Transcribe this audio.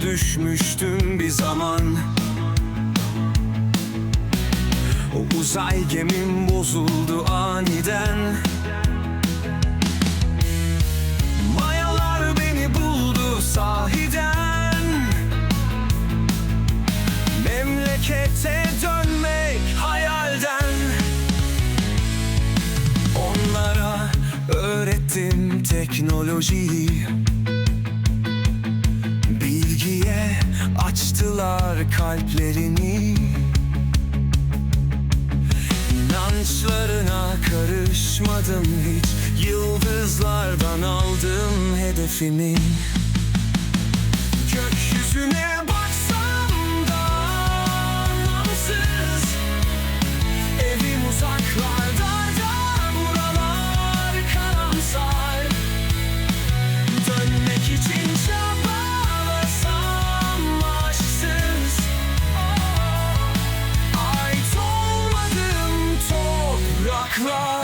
Düşmüştüm bir zaman. O uzay gemim bozuldu aniden. Mayalar beni buldu sahiden. Memlekete dönmek hayalden. Onlara öğrettim teknolojiyi açtılar kalplerini. İnançlarına karışmadım hiç. Yıldızlardan aldım hedefimi. Gökyüzüne cry.